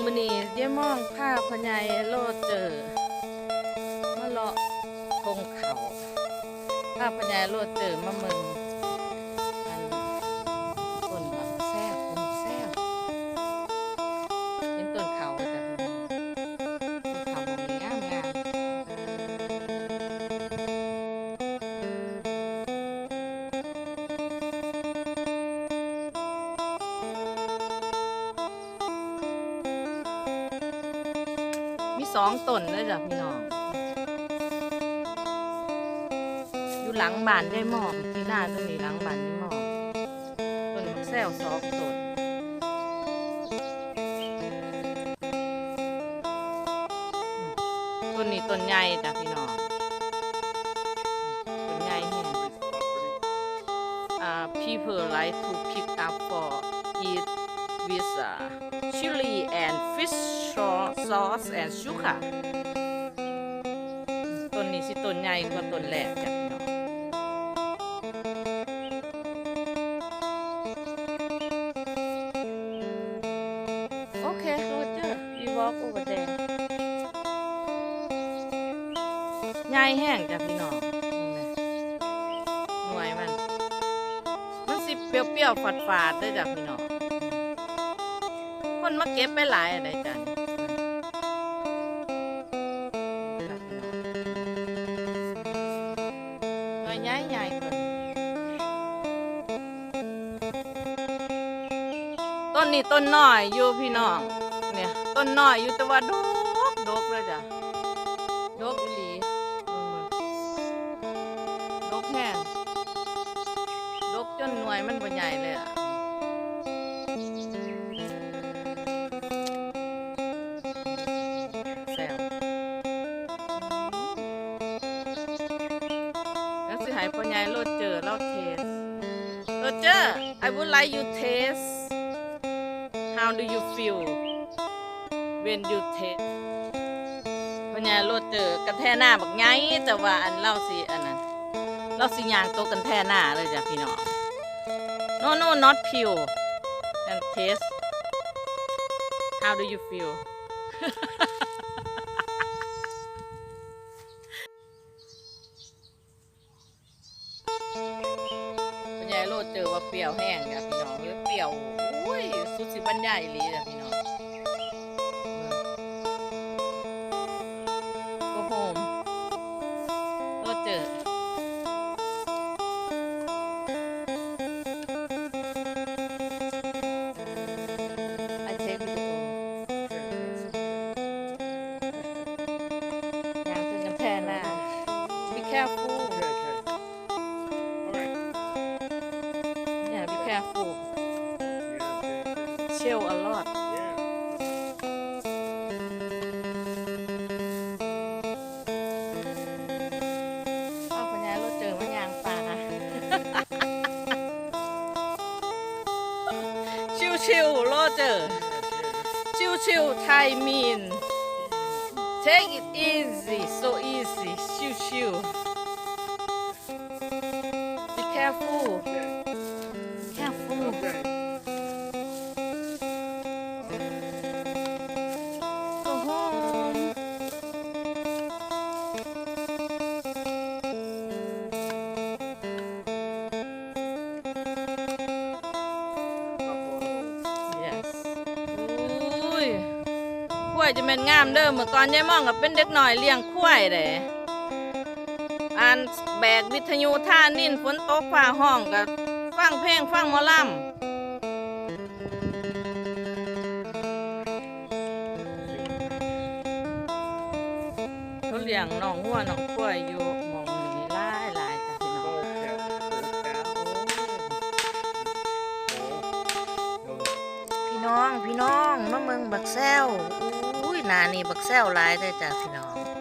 มือนี้เย้มองผ้าพญายโลดเจอมาเลาะทงเขาผ้าพญายโลดเจอมาเมือง มีสองต้นเลยจ้ะพี่น้อง อยู่หลังบ้านได้หมอกที่หน้าตัวนี้หลังบ้านได้หมอกต้นแซวสองต้นต้นนี้ต้นใหญ่จ้ะพี่น้องต้นใหญ่แห้งอ่า people like to pick up for eat with uh, chili and sauce sauce and sugar ต้นนี้สิต้นใหญ่กว่าต้นแรกจ้ะพี่น้องโอเคโรเจอร์ we walk over there ใหญ่แห้งจ้ะพี่น้องหน่วยมัน มันสิเปรี้ยวๆฝาดๆด้วยจ้ะพี่น้องคนมาเก็บไปหลายอะไรจ้ะ ญ่ต้นนี่ต้นน้อยอยู่พี่น้องเนี่ยต้นน้อยอยู่แต่ว่าดกดกเลยจ้ะดกอีหลีดกแห้งดกจนหน่วยมันบ่ใหญ่เลยอะายพ่อใหญ่โรเจอร์เราเทสโรเจอร์ I would like you taste how do you feel when you taste พ่อใหญ่โรเจอร์กันแท่หน้าบักไงแต่ว่าอันเล่าสิอันนั้นเราสิยางโตกันแท่หน้าเลยจ้ะพี่น้อง no no not pure and taste how do you feel โลดเจอว่าเปรี้ยวแห้งจ้ะพี่น้องเลยเปรี้ยวอุ้ยสุดสิบรรยายอีหลีจ้ะพี่น้องก็โฮมโลดเจอไอเทควิดีโอย่างขึ้นกันแทนหน้า be careful ร์ชิวชิวไทยมีน take it easy so easy ชิวชิว be careful careful จะเป็นงามเด้อเมื่อก่อนยายมองกับเป็นเด็กหน่อยเลี้ยงควายเด้อันแบกวิทยุท่านิ่นฝนตกฟ้าห้องกับฟังเพลงฟังมอลำเขาเลี้ยงน้องหัวน้องควายอยู่หมอ น้องพี่น้องน้องมาเมืองบักแซวอุ้ยนานี่บักแซวหลายได้จ้ะพี่น้อง